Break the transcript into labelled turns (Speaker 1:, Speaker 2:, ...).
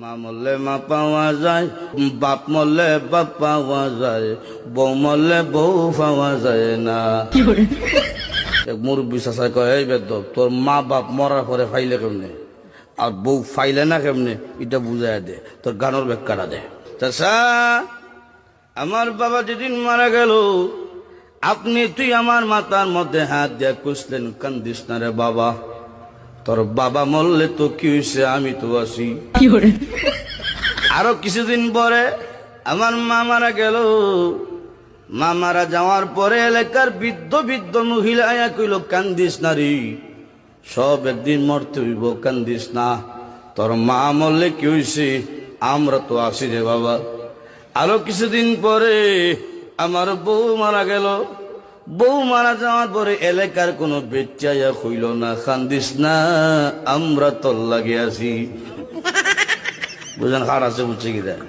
Speaker 1: মা মরলে মা পাওয়া যায় বাপ মরলে বাপ পাওয়া যায় বউ মরলে বউ পাওয়া যায় না। এক মুরব্বী চাষা কয় এই বেদ তোর মা বাপ মরার পরে ফাইলে কেমনে? আর বউ ফাইলে না কেমনে? এটা বুঝাই দে তোর গানোর ব্যাখ্যাটা দে। চাষা আমার বাবা যেদিন মারা গেল আপনি তুই আমার মাথার মধ্যে হাত দিয়ে কুসলেন কান্দিস না রে বাবা। তোর বাবা মরলে তো কি হয়েছে আমি তো আছি। আরও কিছুদিন পরে আমার মা মারা গেল। মা মারা যাওয়ার পরে এলাকার বৃদ্ধ বৃদ্ধ মহিলা কইল কান্দিস নারী সব একদিন মরতে হইব কান্দিস না। তোর মা মরলে কি হয়েছে আমরা তো আসি রে বাবা। আরও কিছুদিন পরে আমার বউ মারা গেল। বউ মারা যাওয়ার পরে এলাকার কোনো বেচাইয়া হইল না। খান্দিস না, আমরা তল লাগে আছি। বুঝলেন, হার আছে বুঝছে কি দেয়